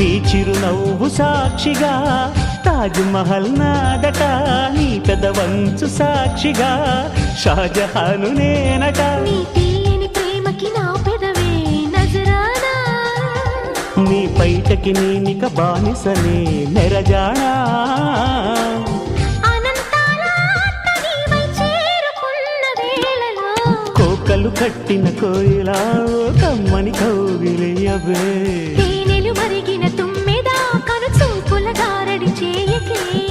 చిరునవ్వు సాక్షిగా తాజ్ మహల్ నాదట నీ పెదవంచు సాక్షిగా షాజహాను నేనట. నీ నా నీ పైటకి నేనిక బానిసనే వేళలో. కోకలు కట్టిన కోయిలా కమ్మని కౌగిలియవే. okay.